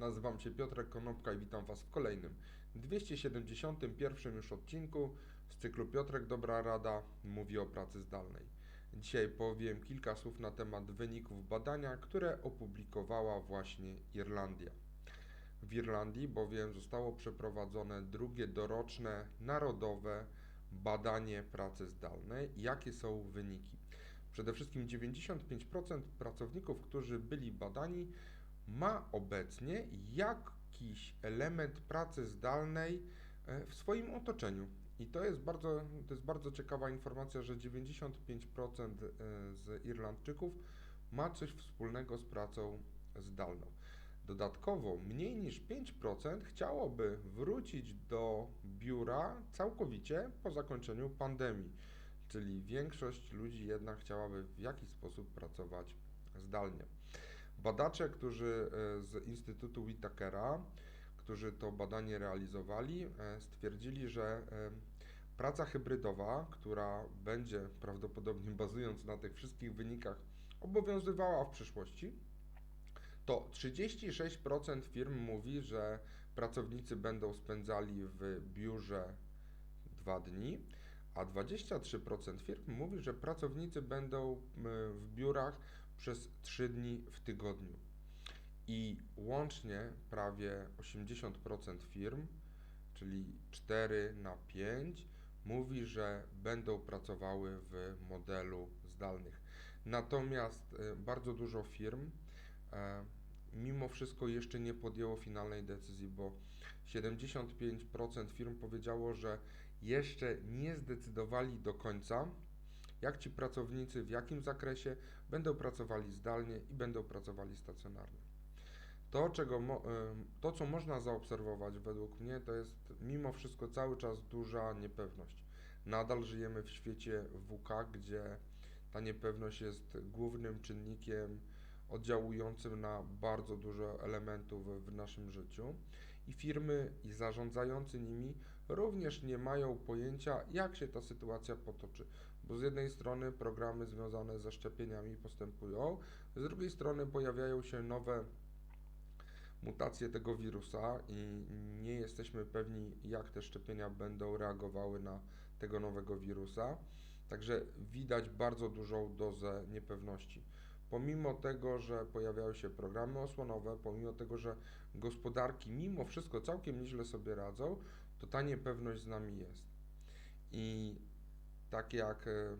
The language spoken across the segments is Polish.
Nazywam się Piotrek Konopka i witam Was w kolejnym 271 już odcinku z cyklu Piotrek Dobra Rada mówi o pracy zdalnej. Dzisiaj powiem kilka słów na temat wyników badania, które opublikowała właśnie Irlandia. W Irlandii bowiem zostało przeprowadzone drugie doroczne narodowe badanie pracy zdalnej. Jakie są wyniki? Przede wszystkim 95% pracowników, którzy byli badani, ma obecnie jakiś element pracy zdalnej e, w swoim otoczeniu. I to jest bardzo, to jest bardzo ciekawa informacja, że 95% e, z Irlandczyków ma coś wspólnego z pracą zdalną. Dodatkowo mniej niż 5% chciałoby wrócić do biura całkowicie po zakończeniu pandemii, czyli większość ludzi jednak chciałaby w jakiś sposób pracować zdalnie. Badacze, którzy e, z Instytutu Whitakera, którzy to badanie realizowali, e, stwierdzili, że e, praca hybrydowa, która będzie prawdopodobnie bazując na tych wszystkich wynikach obowiązywała w przyszłości, to 36% firm mówi, że pracownicy będą spędzali w biurze dwa dni, a 23% firm mówi, że pracownicy będą w biurach przez 3 dni w tygodniu. I łącznie prawie 80% firm, czyli 4 na 5, mówi, że będą pracowały w modelu zdalnych. Natomiast e, bardzo dużo firm e, mimo wszystko jeszcze nie podjęło finalnej decyzji, bo 75% firm powiedziało, że jeszcze nie zdecydowali do końca, jak ci pracownicy, w jakim zakresie będą pracowali zdalnie i będą pracowali stacjonarnie. To, czego, to, co można zaobserwować według mnie, to jest mimo wszystko cały czas duża niepewność. Nadal żyjemy w świecie WK, gdzie ta niepewność jest głównym czynnikiem oddziałującym na bardzo dużo elementów w naszym życiu i firmy i zarządzający nimi również nie mają pojęcia, jak się ta sytuacja potoczy. Bo z jednej strony programy związane ze szczepieniami postępują, z drugiej strony pojawiają się nowe mutacje tego wirusa i nie jesteśmy pewni, jak te szczepienia będą reagowały na tego nowego wirusa. Także widać bardzo dużą dozę niepewności pomimo tego, że pojawiają się programy osłonowe, pomimo tego, że gospodarki mimo wszystko całkiem nieźle sobie radzą, to ta niepewność z nami jest. I tak jak e, e,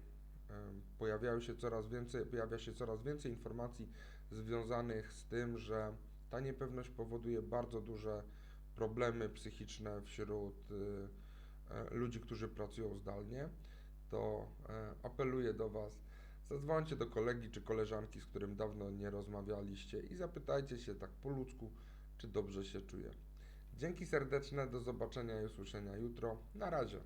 pojawiają się coraz więcej, pojawia się coraz więcej informacji związanych z tym, że ta niepewność powoduje bardzo duże problemy psychiczne wśród e, ludzi, którzy pracują zdalnie, to apeluję do Was, Zadzwońcie do kolegi czy koleżanki, z którym dawno nie rozmawialiście i zapytajcie się tak po ludzku, czy dobrze się czuje. Dzięki serdeczne, do zobaczenia i usłyszenia jutro. Na razie.